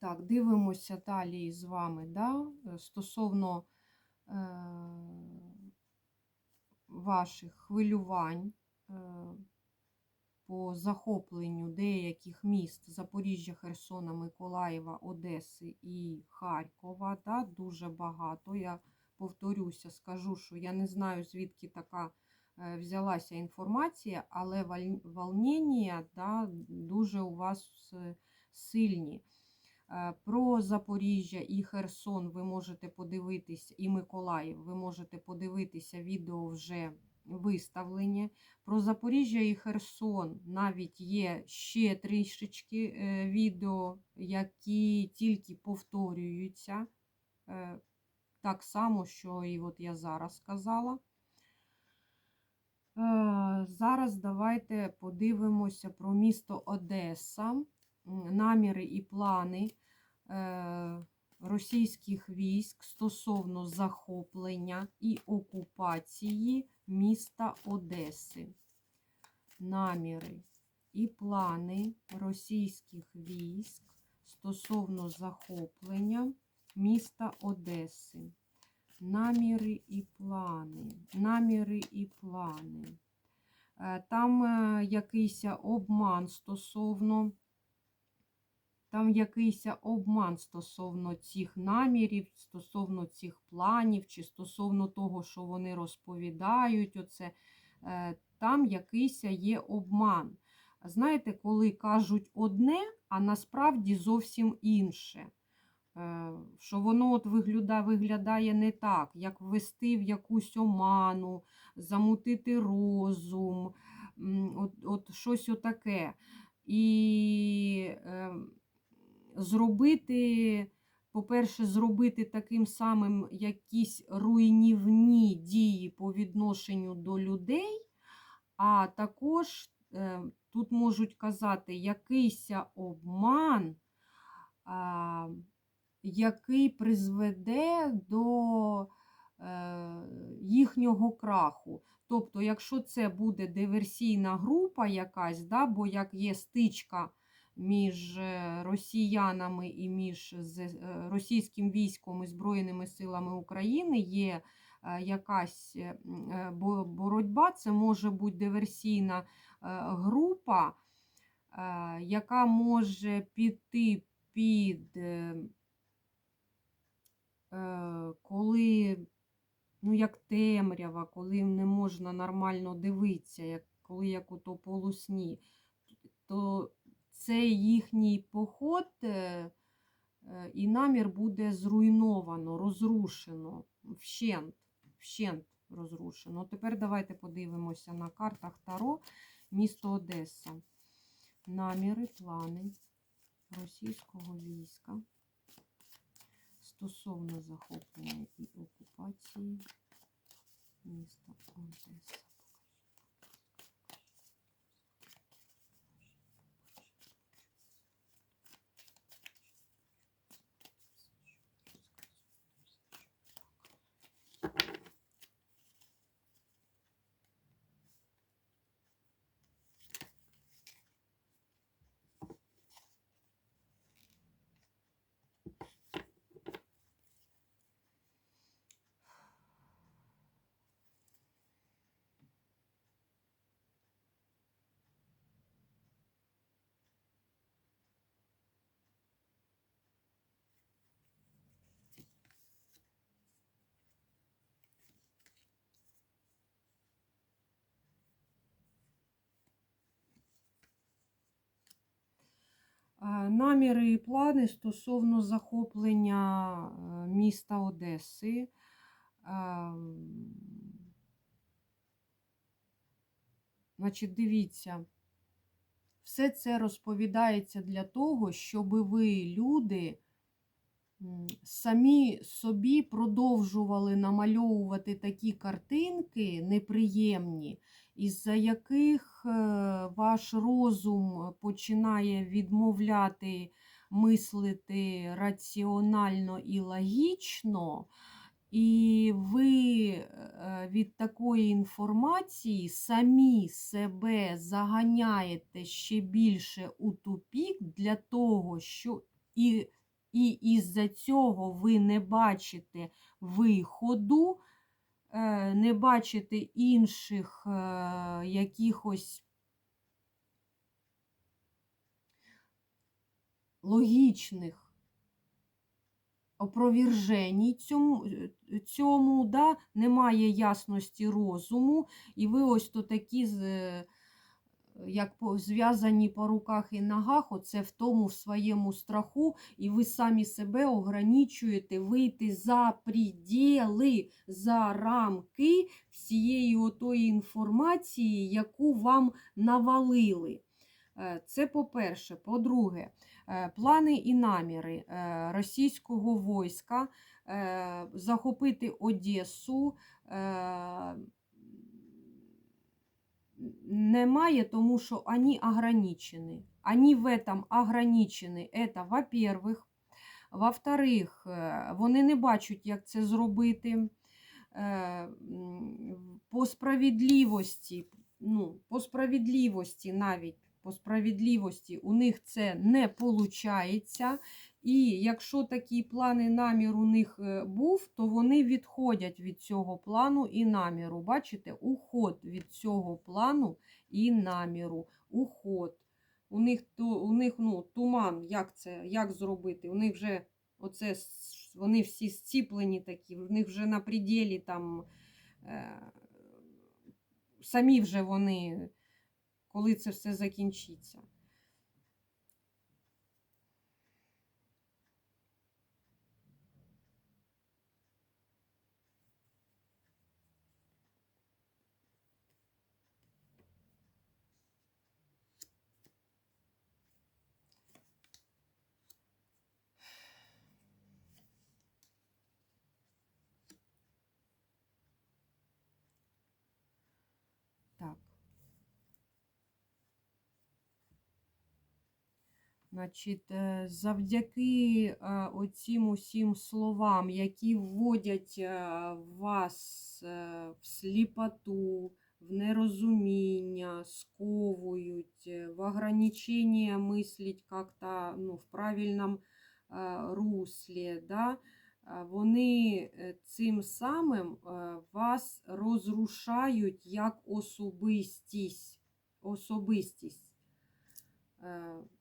Так, дивимося далі з вами, да? е, стосовно е, ваших хвилювань е, по захопленню деяких міст Запоріжжя, Херсона, Миколаєва, Одеси і Харкова. Да? Дуже багато. Я повторюся, скажу, що я не знаю, звідки така е, взялася інформація, але волнення да, дуже у вас е, сильні. Е, Про Запоріжжя і Херсон ви можете подивитися, і Миколаїв, ви можете подивитися відео вже виставлені. Про Запоріжжя і Херсон навіть є ще трішечки е, відео, які тільки повторюються. е, Так само, що і от я зараз сказала. Зараз давайте подивимося про місто Одеса, наміри і плани е, російських військ стосовно захоплення і окупації міста Одеси. Наміри і плани російських військ стосовно захоплення міста Одеси. Наміри і плани. Наміри і плани. Е, Там е, якийсь обман стосовно. Там якийсь обман стосовно цих намірів, стосовно цих планів, чи стосовно того, що вони розповідають. Оце. Е, Там якийсь є обман. Знаєте, коли кажуть одне, а насправді зовсім інше. Е, Що воно от виглядає, виглядає не так, як ввести в якусь оману, замутити розум, от, от щось отаке. І е, зробити, по-перше, зробити таким самим якісь руйнівні дії по відношенню до людей, а також е, тут можуть казати якийсь обман. Який призведе до е, їхнього краху. Тобто, якщо це буде диверсійна група якась, да, бо як є стичка між е, росіянами і між е, російським військом і Збройними силами України, є е, якась боротьба, це може бути диверсійна група, яка може піти під. коли, ну, як темрява, коли не можна нормально дивитися, як, коли як ото полусні, то цей їхній поход е, е, і намір буде зруйновано, розрушено, вщент, вщент розрушено. Тепер давайте подивимося на картах Таро місто Одеса. Наміри, плани російського війська стосовно захоплення і окупації міста Одеса. Наміри і плани стосовно захоплення е, міста Одеси. Ем, Значить, дивіться, все це розповідається для того, щоб ви, люди, самі собі продовжували намальовувати такі картинки неприємні, із-за яких е, ваш розум починає відмовляти мислити раціонально і логічно, і ви е, від такої інформації самі себе заганяєте ще більше у тупік для того, що і і із-за цього ви не бачите виходу, е, не бачите інших е, якихось логічних опроверженій цьому, цьому да, немає ясності розуму, і ви ось то такі з, е, як зв'язані по руках і ногах, оце в тому в своєму страху, і ви самі себе ограничуєте вийти за приділи, за рамки всієї отої інформації, яку вам навалили. Е, Це по-перше. По-друге, е, плани і наміри е, російського війська захопити Одесу немає, тому що вони ограничені. Они в этом ограничені. Это, во-первых. Во-вторых, е, вони не бачать, як це зробити. Е, м, По справедливості, ну, по справедливості навіть по справедливості у них це не виходить. І якщо такий план намір у них е, був, то вони відходять від цього плану і наміру. Бачите, уход від цього плану і наміру. Уход. У них, у них ну, туман, як це, як зробити? У них вже оце, вони всі зціплені такі, в них вже на пределі там. Е, самі вже вони, коли це все закінчиться. Так. Значить, е, завдяки е, оцім усім словам, які вводять е, вас в сліпоту, в нерозуміння, сковують, в ограничення мислить как-то ну, в правильному руслі, да? вони цим самим вас розрушають як особистість. особистість.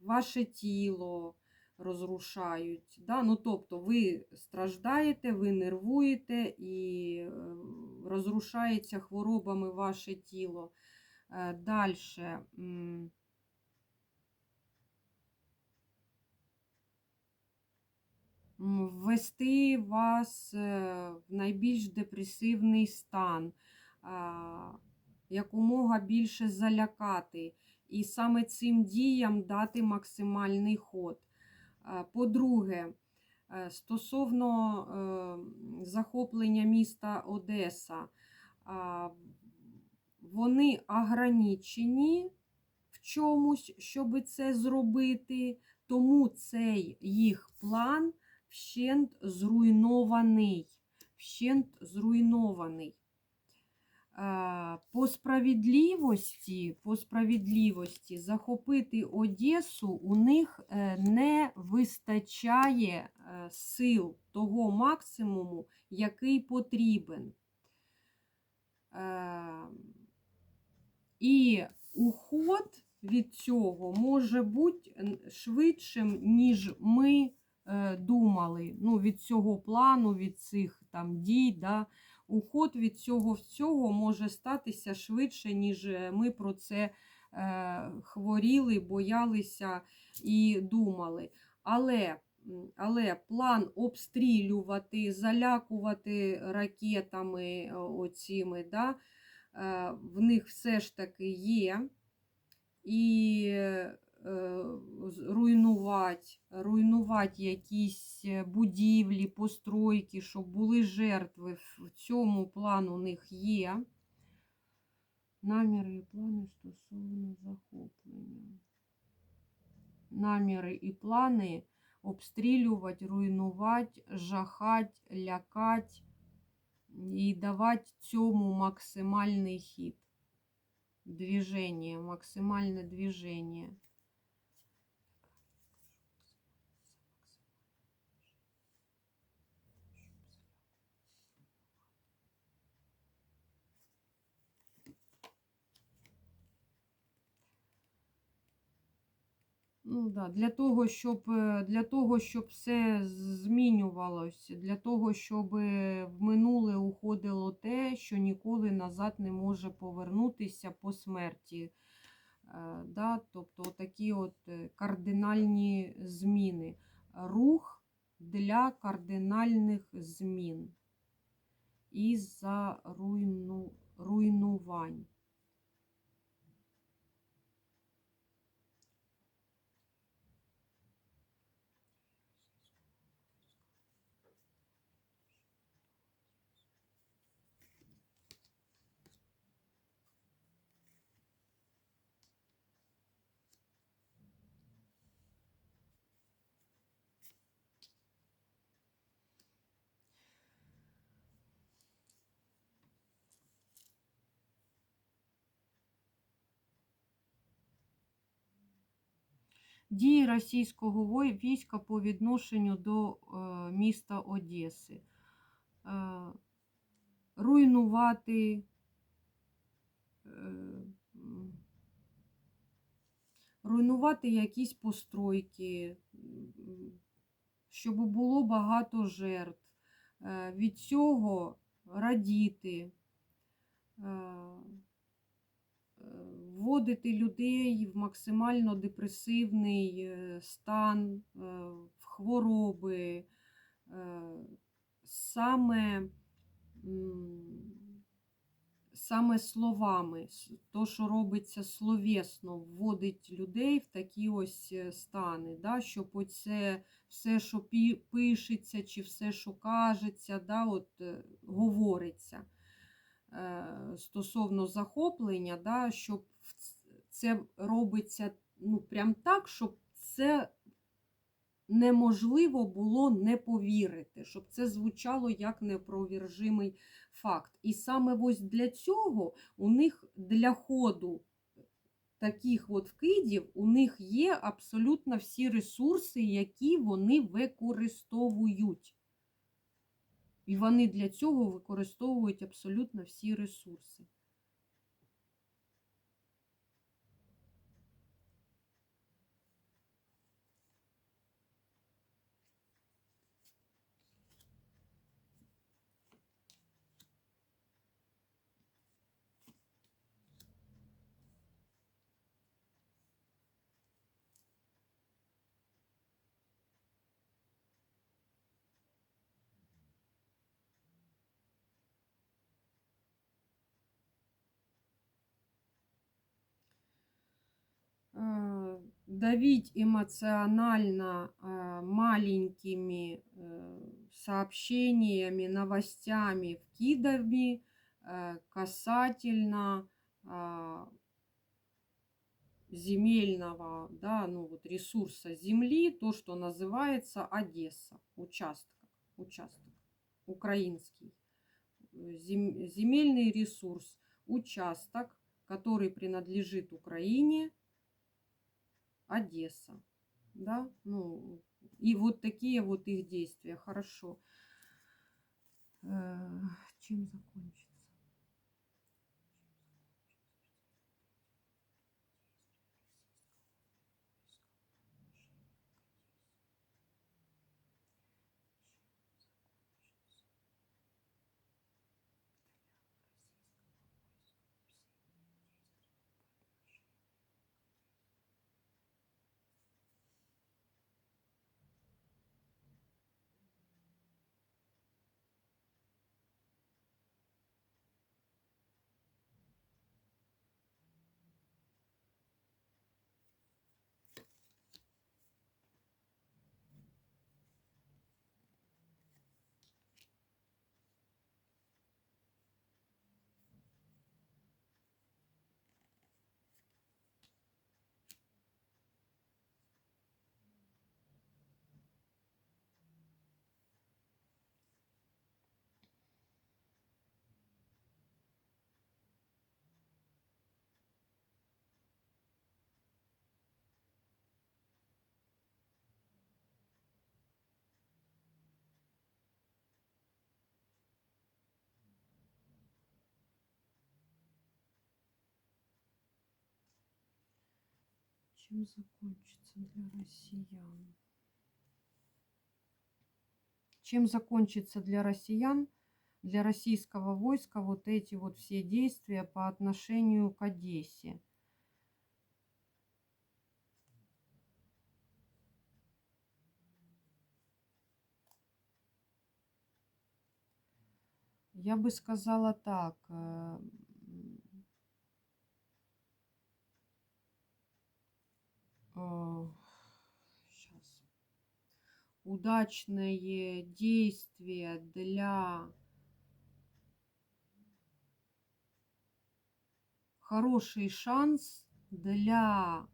Е, Ваше тіло розрушають. Да? Ну, тобто ви страждаєте, ви нервуєте і е, розрушається хворобами ваше тіло. Далі. Ввести вас е, в найбільш депресивний стан, якомога більше залякати, і саме цим діям дати максимальний ход. По-друге, е, стосовно е, захоплення міста Одеса, вони ограничені в чомусь, щоб це зробити, тому цей їх план вщент зруйнований. Вщент зруйнований. Е, По справедливості, по справедливості захопити Одесу у них е, не вистачає е, сил того максимуму, який потрібен. І уход від цього може бути швидшим, ніж ми думали. Ну, від цього плану, від цих там дій. Да? Уход від цього всього може статися швидше, ніж е, ми про це е, хворіли, боялися і думали. Але, але план обстрілювати, залякувати ракетами е, оціми, да? в них все ж таки є. І руйнувати, руйнувати якісь е, будівлі, постройки, щоб були жертви. В цьому план у них є. Наміри і плани стосовно захоплення. Наміри і плани обстрілювати, руйнувати, жахати, лякати і давати цьому максимальний хід. Движение, максимальне движение. Ну, да, для того, щоб, е, для того, щоб все змінювалося, для того, щоб е, в минуле уходило те, що ніколи назад не може повернутися по смерті. Е, Да? Тобто такі от кардинальні зміни. Рух для кардинальних змін і за руйну, руйнувань. Дії російського війська по відношенню до е, міста Одеси. Е, руйнувати, е, руйнувати якісь постройки, щоб було багато жертв. Від цього радіти. Вводити людей в максимально депресивний е, стан, е, в хвороби, е, саме, саме словами, то, що робиться словесно, вводить людей в такі ось стани, да, щоб оце все, що пишеться, чи все, що кажеться, да, от, говориться стосовно захоплення, да, щоб це робиться ну, прям так, щоб це неможливо було не повірити, щоб це звучало як непровержимий факт. І саме ось для цього у них для ходу таких от вкидів у них є абсолютно всі ресурси, які вони використовують. І вони для цього використовують абсолютно всі ресурси. Давить эмоционально э, маленькими э, сообщениями, новостями, вкидами э, касательно а, земельного, да, ну вот ресурса земли, то, что называется Одесса, участок, участок украинский, Зем- земельный ресурс, участок, который принадлежит Украине, Одесса, да, ну, и вот такие вот их действия, хорошо. Э, Чем закончится? Чем закончится для россиян? Чем закончится для россиян, для российского войска вот эти вот все действия по отношению к Одессе? Я бы сказала так. Сейчас. Удачное действие для хороший шанс для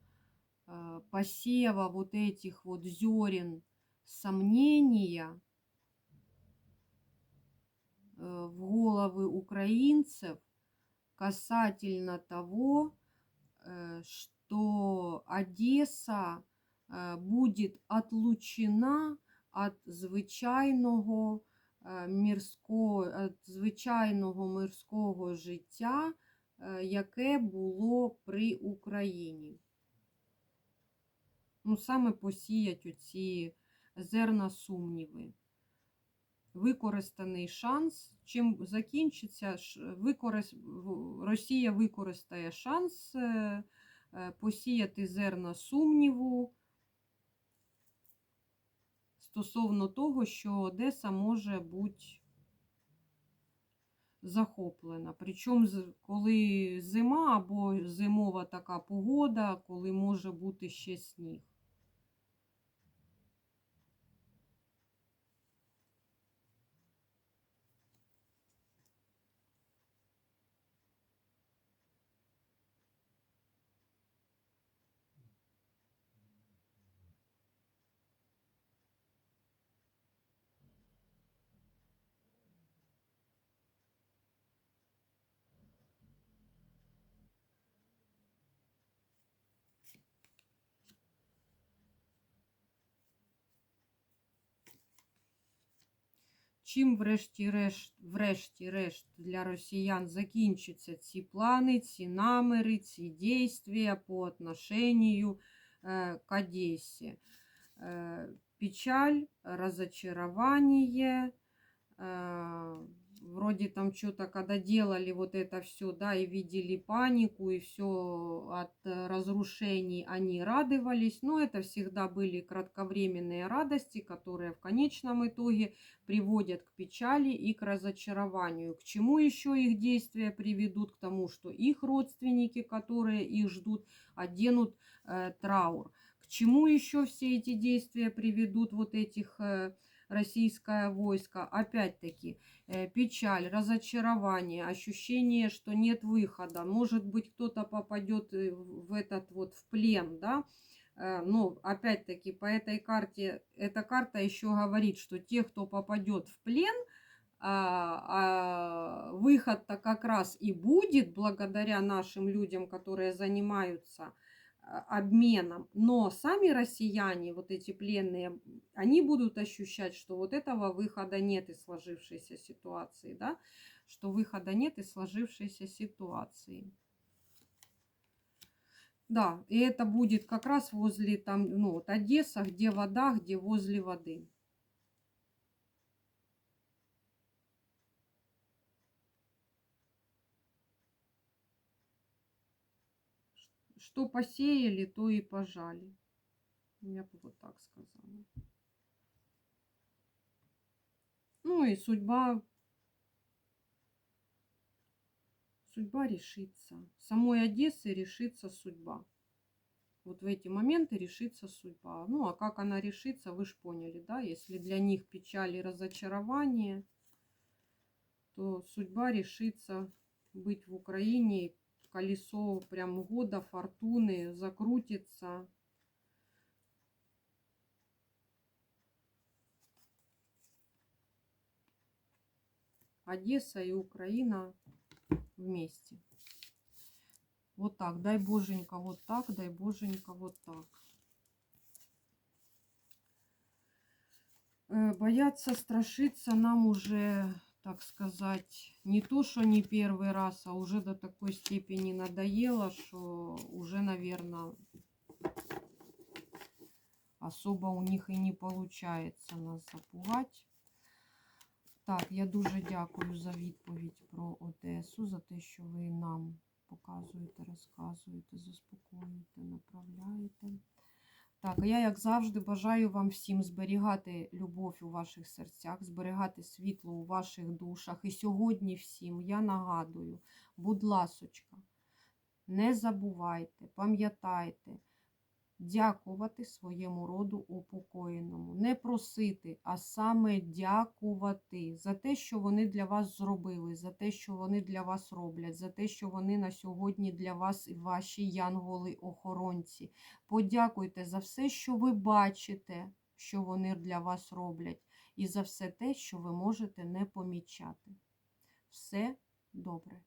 э, посева вот этих вот зерен сомнения э, в головы украинцев касательно того, э, что Одесса е, буде отлучена від звичайного е, мірського, від звичайного мирського життя, е, яке було при Україні. Ну, саме посіять оці зерна сумніви. Використаний шанс. Чим закінчиться. Росія використає шанс е, посіяти зерна сумніву стосовно того, що Одеса може бути захоплена. Причому, коли зима або зимова така погода, коли може бути ще сніг. Чим врешті-решт, врешті-решт для росіян закінчаться ці плани, ці наміри, ці дійства по отношению е, к Одесі? Е, печаль, разочарование, вроде там что-то, когда делали вот это все, да, и видели панику, и все от э, разрушений, они радовались, но это всегда были кратковременные радости, которые в конечном итоге приводят к печали и к разочарованию. К чему еще их действия приведут? К тому, что их родственники, которые их ждут, оденут э, траур. К чему еще все эти действия приведут вот этих э, российское войско? Опять-таки, э, печаль, разочарование, ощущение, что нет выхода. Может быть, кто-то попадет э, в этот вот в плен, да? Э, Но опять-таки по этой карте, эта карта еще говорит, что те, кто попадет в плен, а, а, выход-то как раз и будет благодаря нашим людям, которые занимаются обменом. Но сами россияне, вот эти пленные, они будут ощущать, что вот этого выхода нет из сложившейся ситуации, да, что выхода нет из сложившейся ситуации. Да, и это будет как раз возле там, ну, вот Одесса, где вода, где возле воды. Что посеяли, то и пожали. Я бы вот так сказала. Ну и судьба судьба решится. Самой Одессы решится судьба. Вот в эти моменты решится судьба. Ну, а как она решится, вы же поняли, да? Если для них печаль и разочарование, то судьба решится быть в Украине. Колесо прям года фортуны закрутится. Одесса и Украина вместе. Вот так, дай боженька, вот так, дай боженька, вот так. Э, Бояться, страшиться нам уже, так сказать, не то, что не первый раз, а уже до такой степени надоело, что уже, наверное, Особо у них і не виходить нас запугати. Так, я дуже дякую за відповідь про Одесу, за те, що ви нам показуєте, розказуєте, заспокоюєте, направляєте. Так, я, як завжди, бажаю вам всім зберігати любов у ваших серцях, зберігати світло у ваших душах. І сьогодні всім я нагадую, будь ласочка, не забувайте, пам'ятайте, дякувати своєму роду упокоєному. Не просити, а саме дякувати за те, що вони для вас зробили, за те, що вони для вас роблять, за те, що вони на сьогодні для вас і ваші янголи-охоронці. Подякуйте за все, що ви бачите, що вони для вас роблять, і за все те, що ви можете не помічати. Все добре.